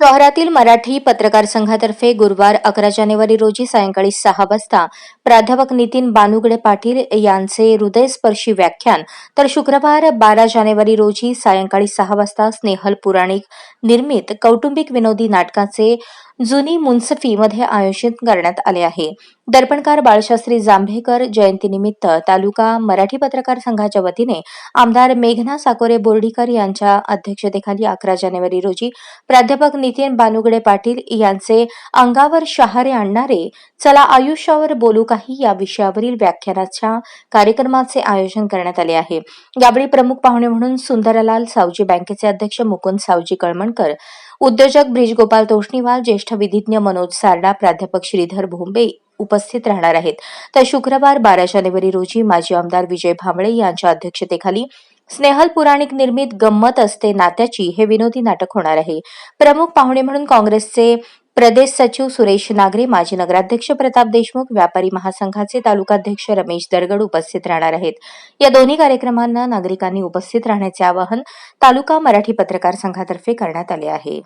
शहरातील मराठी पत्रकार संघातर्फे गुरुवार अकरा जानेवारी रोजी सायंकाळी सहा वाजता प्राध्यापक नितीन बानुगडे पाटील यांचे हृदयस्पर्शी व्याख्यान तर शुक्रवार बारा जानेवारी रोजी सायंकाळी सहा वाजता स्नेहल पुराणिक निर्मित कौटुंबिक विनोदी नाटकाचे जुनी मुन्सफी मध्ये आयोजित करण्यात आले आहे. दर्पणकार बाळशास्त्री जांभेकर जयंतीनिमित्त तालुका मराठी पत्रकार संघाच्या वतीने आमदार मेघना साकोरे बोर्डीकर यांच्या अध्यक्षतेखाली अकरा जानेवारी रोजी प्राध्यापक नितीन बानुगडे पाटील यांचे अंगावर शहारे आणणारे चला आयुष्यावर बोलू काही या विषयावरील व्याख्यानाच्या कार्यक्रमाचे आयोजन करण्यात आले आहे. यावेळी प्रमुख पाहुणे म्हणून सुंदरलाल सावजी बँकेचे अध्यक्ष मुकुंद सावजी कळमणकर उद्योजक ब्रिजगोपाल तोष्णीवाल ज्येष्ठ विधिज्ञ मनोज सारडा प्राध्यापक श्रीधर भोंबे उपस्थित राहणार आहेत. तर शुक्रवार बारा जानेवारी रोजी माजी आमदार विजय भांबळे यांच्या अध्यक्षतेखाली स्नेहल पुराणिक निर्मित गंमत असते नात्याची हे विनोदी नाटक होणार आहे. प्रमुख पाहुणे म्हणून काँग्रेसचे प्रदेश सचिव सुरेश नागरे माजी नगराध्यक्ष प्रताप देशमुख व्यापारी महासंघाचे तालुकाध्यक्ष रमेश दरगड उपस्थित राहणार आहेत. या दोन्ही कार्यक्रमांना नागरिकांनी उपस्थित राहण्याचे आवाहन तालुका मराठी पत्रकार संघातर्फे करण्यात आले आहे.